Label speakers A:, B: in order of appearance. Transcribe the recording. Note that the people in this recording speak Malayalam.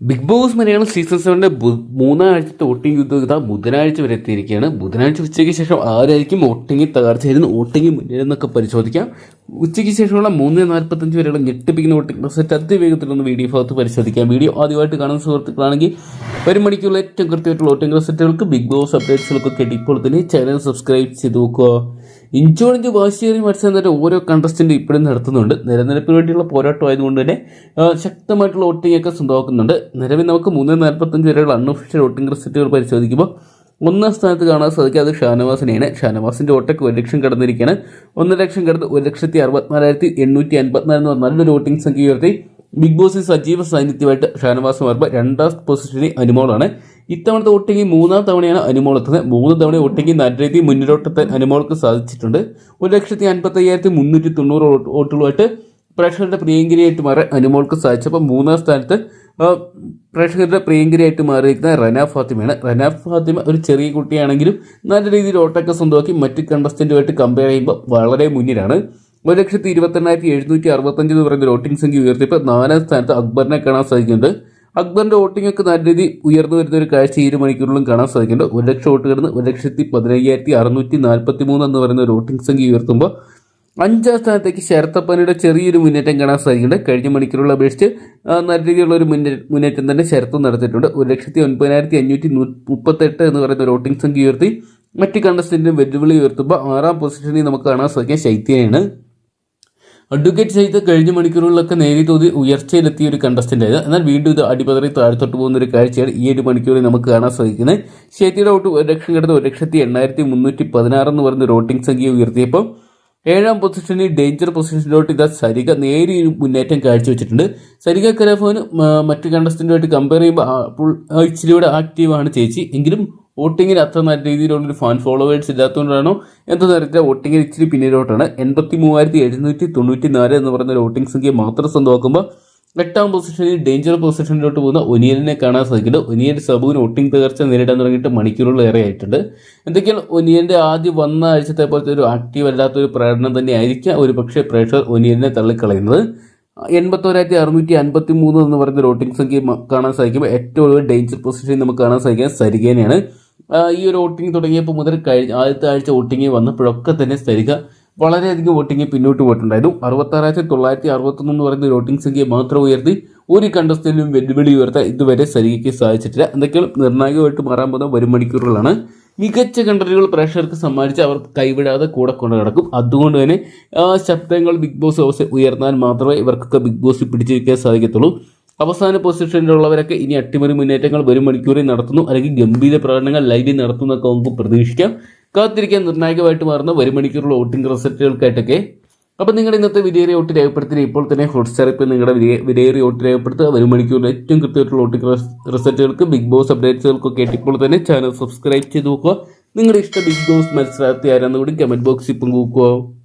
A: ബിഗ് ബോസ് മലയാളം സീസൺ സെവന്റെ മൂന്നാഴ്ചത്തെ വോട്ടിംഗ് യുദ്ധം ബുധനാഴ്ച വരെ എത്തിയിരിക്കുകയാണ്. ബുധനാഴ്ച ഉച്ചയ്ക്ക് ശേഷം ആരായിരിക്കും വോട്ടിംഗ് തകർച്ചയായിരുന്നു വോട്ടിംഗ് മുന്നേറുന്നൊക്കെ പരിശോധിക്കാം. ഉച്ചയ്ക്ക് ശേഷമുള്ള മൂന്ന് നാൽപ്പത്തഞ്ച് വരെയുള്ള ഞെട്ടിപ്പിക്കുന്ന വോട്ടിംഗ് റിസൾട്ട് അതിവേഗത്തിലൊന്ന് വീഡിയോ ഭാഗത്ത് പരിശോധിക്കാം. വീഡിയോ ആദ്യമായിട്ട് കാണുന്ന സുഹൃത്തുക്കളാണെങ്കിൽ ഒരു മണിക്കുള്ള ഏറ്റവും കൃത്യമായിട്ടുള്ള വോട്ടിംഗ് റിസൾട്ടുകൾക്ക് ബിഗ് ബോസ് അപ്ഡേറ്റ്സുകൾക്കൊക്കെ ഇപ്പോൾ തന്നെ ചാനൽ സബ്സ്ക്രൈബ് ചെയ്ത് നോക്കുക. ഇഞ്ചോടിഞ്ച് വാശിയേറിയ മത്സരം തന്നെ ഓരോ കണ്ടസ്റ്റന്റ് ഇപ്പോഴും നടത്തുന്നുണ്ട്. നിലനിൽപ്പിന് വേണ്ടിയുള്ള പോരാട്ടം ആയതുകൊണ്ട് തന്നെ ശക്തമായിട്ടുള്ള വോട്ടിംഗ് ഒക്കെ സ്വന്തമാക്കുന്നുണ്ട്. നിലവിൽ നമുക്ക് മൂന്ന് നാൽപ്പത്തഞ്ച് വരെയുള്ള അൺഒഫീഷ്യൽ വോട്ടിംഗ് റിസൾട്ടുകൾ പരിശോധിക്കുമ്പോൾ ഒന്നാം സ്ഥാനത്ത് കാണാൻ സാധിക്കുക അത് ഷാനവാസിനെയാണ്. ഷാനവാസിന്റെ വോട്ടൊക്കെ ഒരു ലക്ഷം കടന്നിരിക്കുകയാണ്. ഒന്നര ലക്ഷം കടന്ന് ഒരു ലക്ഷത്തി അറുപത്തിനാലായിരത്തി എണ്ണൂറ്റി അൻപത്തിനാല് എന്ന് പറഞ്ഞാൽ നല്ലൊരു വോട്ടിംഗ് സംഖ്യ ഉയർത്തി. ബിഗ് ബോസിൽ സജീവ സാന്നിധ്യമായിട്ട് ഷാനവാസ് മാർബ രണ്ടാം പൊസിഷനിൽ അനുമോളാണ്. ഇത്തവണത്തെ വോട്ടിംഗ് മൂന്നാം തവണയാണ് അനുമോൾ എത്തുന്നത്. മൂന്ന് തവണ വോട്ടിംഗ് നല്ല രീതിയിൽ മുന്നിലോട്ടെത്താൻ അനുമോൾക്ക് സാധിച്ചിട്ടുണ്ട്. ഒരു ലക്ഷത്തി അൻപത്തി അയ്യായിരത്തി മുന്നൂറ്റി തൊണ്ണൂറ് വോട്ടുകളുമായിട്ട് പ്രേക്ഷകരുടെ പ്രിയങ്കരിയായിട്ട് മാറാൻ അനുമോൾക്ക് സാധിച്ചപ്പോൾ മൂന്നാം സ്ഥാനത്ത് പ്രേക്ഷകരുടെ പ്രിയങ്കരിയായിട്ട് മാറിയിരിക്കുന്ന റന ഫാത്തിമയാണ്. റന ഫാത്തിമ ഒരു ചെറിയ കുട്ടിയാണെങ്കിലും നല്ല രീതിയിൽ വോട്ടൊക്കെ സ്വന്തമാക്കി മറ്റ് കണ്ടസ്റ്റന്റുമായിട്ട് കമ്പയർ ചെയ്യുമ്പോൾ വളരെ മുന്നിലാണ്. ഒരു ലക്ഷത്തി ഇരുപത്തെണ്ണായിരത്തി എഴുന്നൂറ്റി അറുപത്തഞ്ച് എന്ന് പറയുന്ന വോട്ടിംഗ് സംഖ്യ ഉയർത്തിയപ്പോൾ നാലാം സ്ഥാനത്ത് അക്ബറിനെ കാണാൻ സാധിക്കുന്നുണ്ട്. അക്ബറിന്റെ വോട്ടിംഗ് ഒക്കെ നല്ല രീതി ഉയർന്നു വരുന്ന ഒരു കാഴ്ച ഒരു മണിക്കൂറിലും കാണാൻ സാധിക്കുന്നുണ്ട്. ഒരു ലക്ഷം വോട്ട് കിടന്ന് ഒരു ലക്ഷത്തി പതിനയ്യായിരത്തി അറുന്നൂറ്റി നാൽപ്പത്തി മൂന്ന് എന്ന് പറയുന്ന ഒരു വോട്ടിംഗ് സംഖ്യ ഉയർത്തുമ്പോൾ അഞ്ചാം സ്ഥാനത്തേക്ക് ശരത്തപ്പനയുടെ ചെറിയൊരു മുന്നേറ്റം കാണാൻ സാധിക്കുന്നുണ്ട്. കഴിഞ്ഞ മണിക്കൂറുള്ള അപേക്ഷിച്ച് നല്ല രീതിയിലുള്ള ഒരു മുന്നേറ്റം തന്നെ ശരത്തും നടത്തിയിട്ടുണ്ട്. ഒരു ലക്ഷത്തി ഒൻപതിനായിരത്തി അഞ്ഞൂറ്റി മുപ്പത്തെട്ട് എന്ന് പറയുന്ന ഒരു വോട്ടിംഗ് സംഖ്യ ഉയർത്തി മറ്റ് കണ്ടസ്റ്റന്റിനും വെല്ലുവിളി ഉയർത്തുമ്പോൾ ആറാം പൊസിഷനിൽ നമുക്ക് കാണാൻ സാധിക്കുക ശൈത്യനെയാണ് അഡ്വക്കേറ്റ് ചെയ്ത് കഴിഞ്ഞ മണിക്കൂറുകളിലൊക്കെ നേരിയ തോതിൽ ഉയർച്ചയിലെത്തിയ ഒരു കണ്ടസ്റ്റന്റ് ആയത്. എന്നാൽ വീണ്ടും ഇത് അടിപതറി താഴ്ത്തോട്ട് പോകുന്ന ഒരു കാഴ്ചയാണ് ഈ ഒരു മണിക്കൂറിൽ നമുക്ക് കാണാൻ സാധിക്കുന്നത്. ശൈത്യയുടെ ഔട്ട് ഒരു ലക്ഷം കിടന്ന് ഒരു ലക്ഷത്തി എണ്ണായിരത്തി മുന്നൂറ്റി പതിനാറ് എന്ന് പറയുന്ന റോട്ടിംഗ് സംഖ്യ ഉയർത്തിയപ്പോൾ ഏഴാം പൊസിഷനിൽ ഡേഞ്ചർ പൊസിഷനിലോട്ട് ഇതാ സരിക നേരിയ ഒരു മുന്നേറ്റം കാഴ്ചവെച്ചിട്ടുണ്ട്. സരിക കലാഭവന് മറ്റു കണ്ടസ്റ്റന്റുമായിട്ട് കമ്പയർ ചെയ്യുമ്പോൾ ഇച്ചിരി കൂടെ ആക്റ്റീവാണ് ചേച്ചി. എങ്കിലും വോട്ടിങ്ങിൽ അത്ര നല്ല രീതിയിലുള്ളൊരു ഫാൻ ഫോളോവേഴ്സ് ഇല്ലാത്തതുകൊണ്ടാണോ? എന്താ നേരത്തെ വോട്ടിങ്ങിന് ഇച്ചിരി പിന്നിലോട്ടാണ്. എൺപത്തി മൂവായിരത്തി എഴുന്നൂറ്റി തൊണ്ണൂറ്റി നാല് എന്ന് പറയുന്ന വോട്ടിംഗ് സംഖ്യ മാത്രം സ്വന്തമാക്കുമ്പോൾ എട്ടാം പൊസിഷനിൽ ഡേഞ്ചർ പൊസിഷനിലോട്ട് പോകുന്ന ഒനിയലിനെ കാണാൻ സാധിക്കില്ല. ഒനിയൽ സബുവിന് വോട്ടിംഗ് തകർച്ച നേരിടാൻ തുടങ്ങിയിട്ട് മണിക്കൂറുകൾ ഏറെ ആയിട്ടുണ്ട്. എന്തൊക്കെയാണ് ഒനിയന്റെ ആദ്യം വന്ന ആഴ്ചത്തെ പോലത്തെ ഒരു ആക്റ്റീവ് അല്ലാത്ത ഒരു പ്രകടനം തന്നെ ആയിരിക്കാം. ഒരു പക്ഷേ പ്രേക്ഷകർ ഒനിയലിനെ തള്ളിക്കളയുന്നത്. എൺപത്തോരായിരത്തി അറുന്നൂറ്റി അൻപത്തി മൂന്ന് എന്ന് പറയുന്ന വോട്ടിംഗ് സംഖ്യ കാണാൻ സാധിക്കുമ്പോൾ ഏറ്റവും ഡേഞ്ചർ പൊസിഷനിൽ നമുക്ക് കാണാൻ സാധിക്കുക സരികേനെയാണ് ഈ ഒരു വോട്ടിംഗ് തുടങ്ങിയപ്പോൾ മുതൽ കഴിഞ്ഞ ആദ്യത്തെ ആഴ്ച വോട്ടിംഗ് വന്നപ്പോഴൊക്കെ തന്നെ സരിക വളരെയധികം വോട്ടിംഗ് പിന്നോട്ട് പോയിട്ടുണ്ടായിരുന്നു. അറുപത്താറായിരത്തി തൊള്ളായിരത്തി അറുപത്തൊന്ന് എന്ന് പറയുന്ന വോട്ടിംഗ് സംഖ്യ മാത്രം ഉയർത്തി ഒരു കണ്ടസ്റ്റിലും വെല്ലുവിളി ഉയർത്താൻ ഇതുവരെ സരികയ്ക്ക് സാധിച്ചിട്ടില്ല. എന്തൊക്കെയാണ് നിർണായകമായിട്ട് മാറാൻ പോകുന്ന വരും മണിക്കൂറുകളാണ്. മികച്ച കണ്ടന്റുകൾ പ്രേക്ഷകർക്ക് സമ്മാനിച്ച് അവർ കൈവിടാതെ കൂടെ കൊണ്ടു നടക്കും. അതുകൊണ്ട് തന്നെ ശബ്ദങ്ങൾ ബിഗ് ബോസ് ഹൗസിൽ ഉയർന്നാൽ മാത്രമേ ഇവർക്കൊക്കെ ബിഗ് ബോസ് പിടിച്ചിരിക്കാൻ സാധിക്കത്തുള്ളൂ. അവസാന പൊസിഷനിലുള്ളവരൊക്കെ ഇനി അട്ടിമറി മുന്നേറ്റങ്ങൾ വരും മണിക്കൂറിൽ നടത്തുന്നു. അല്ലെങ്കിൽ ഗംഭീര പ്രകടനങ്ങൾ ലൈവിൽ നടത്തുന്നൊക്കെ നമുക്ക് പ്രതീക്ഷിക്കാം. കാത്തിരിക്കാൻ നിർണായകമായിട്ട് മാറുന്ന വരും മണിക്കൂറുള്ള വോട്ടിംഗ് റിസൾട്ടുകൾക്കായിട്ടൊക്കെ അപ്പം നിങ്ങളുടെ ഇന്നത്തെ വിലയേറിയ വോട്ട് രേഖപ്പെടുത്തി ഇപ്പോൾ തന്നെ ഹോട്ട്സ്റ്റാർ ഇപ്പോൾ നിങ്ങളുടെ വിലയെ- വിലയേറിയ വോട്ട് രേഖപ്പെടുത്തുക. വരും മണിക്കൂറിൽ ഏറ്റവും കൃത്യമായിട്ടുള്ള വോട്ടിംഗ് റിസൾട്ടുകൾക്ക് ബിഗ് ബോസ് അപ്ഡേറ്റ്സുകൾക്കൊക്കെ ആയിട്ട് ഇപ്പോൾ തന്നെ ചാനൽ സബ്സ്ക്രൈബ് ചെയ്ത് നോക്കുക. നിങ്ങളുടെ ഇഷ്ട ബിഗ് ബോസ് മത്സരാർത്ഥി ആരാന്ന് കൂടി കമന്റ് ബോക്സിൽ പങ്കുവെക്കുക